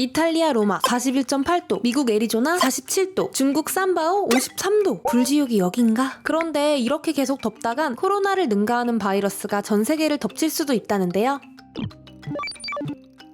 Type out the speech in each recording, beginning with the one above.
이탈리아 로마 41.8도, 미국 애리조나 47도, 중국 삼바오 53도. 불지옥이 여긴가? 그런데 이렇게 계속 덥다간 코로나를 능가하는 바이러스가 전 세계를 덮칠 수도 있다는데요.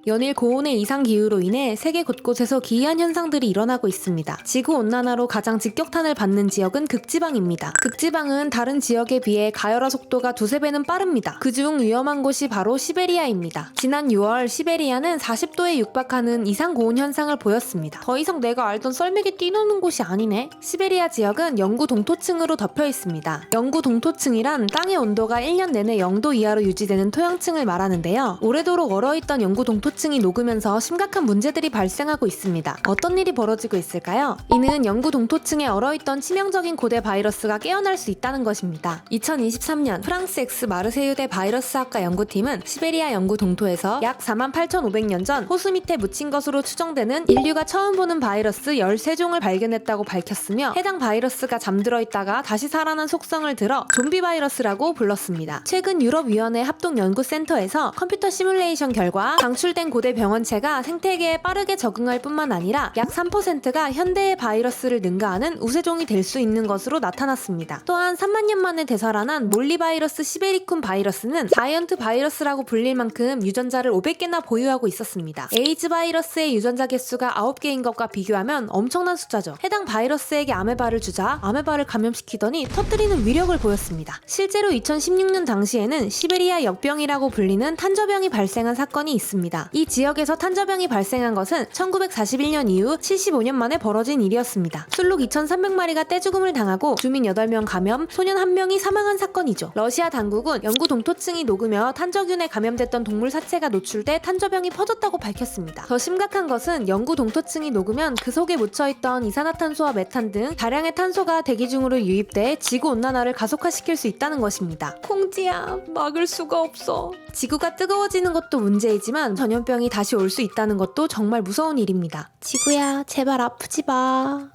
연일 고온의 이상 기후로 인해 세계 곳곳에서 기이한 현상들이 일어나고 있습니다. 지구 온난화로 가장 직격탄을 받는 지역은 극지방입니다. 극지방은 다른 지역에 비해 가열화 속도가 두세 배는 빠릅니다. 그중 위험한 곳이 바로 시베리아입니다. 지난 6월 시베리아는 40도에 육박하는 이상 고온 현상을 보였습니다. 더 이상 내가 알던 썰매기 뛰노는 곳이 아니네. 시베리아 지역은 영구 동토층으로 덮여 있습니다. 영구 동토층이란 땅의 온도가 1년 내내 0도 이하로 유지되는 토양층을 말하는데요. 오래도록 얼어있던 영구 동토 층이 녹으면서 심각한 문제들이 발생하고 있습니다. 어떤 일이 벌어지고 있을까요? 이는 영구 동토층에 얼어있던 치명적인 고대 바이러스가 깨어날 수 있다는 것입니다. 2023년 프랑스 엑스 마르세유대 바이러스학과 연구팀은 시베리아 영구 동토에서 약 48,500년 전 호수 밑에 묻힌 것으로 추정되는 인류가 처음 보는 바이러스 13종을 발견했다고 밝혔으며 해당 바이러스가 잠들어 있다가 다시 살아난 속성을 들어 좀비 바이러스라고 불렀습니다. 최근 유럽위원회 합동연구센터에서 컴퓨터 시뮬레이션 결과 방출된 고대 병원체가 생태계에 빠르게 적응할 뿐만 아니라 약 3%가 현대의 바이러스를 능가하는 우세종이 될 수 있는 것으로 나타났습니다. 또한 3만 년 만에 되살아난 몰리바이러스 시베리쿰 바이러스는 자이언트 바이러스라고 불릴 만큼 유전자를 500개나 보유하고 있었습니다. 에이즈 바이러스의 유전자 개수가 9개인 것과 비교하면 엄청난 숫자죠. 해당 바이러스에게 아메바를 주자 아메바를 감염시키더니 터뜨리는 위력을 보였습니다. 실제로 2016년 당시에는 시베리아 역병이라고 불리는 탄저병이 발생한 사건이 있습니다. 이 지역에서 탄저병이 발생한 것은 1941년 이후 75년 만에 벌어진 일이었습니다. 술록 2,300마리가 떼죽음을 당하고 주민 8명 감염, 소년 1명이 사망한 사건이죠. 러시아 당국은 영구 동토층이 녹으며 탄저균에 감염됐던 동물 사체가 노출돼 탄저병이 퍼졌다고 밝혔습니다. 더 심각한 것은 영구 동토층이 녹으면 그 속에 묻혀있던 이산화탄소와 메탄 등 다량의 탄소가 대기 중으로 유입돼 지구 온난화를 가속화시킬 수 있다는 것입니다. 콩지야, 막을 수가 없어. 지구가 뜨거워지는 것도 문제이지만 전염병이 다시 올 수 있다는 것도 정말 무서운 일입니다. 지구야, 제발 아프지 마.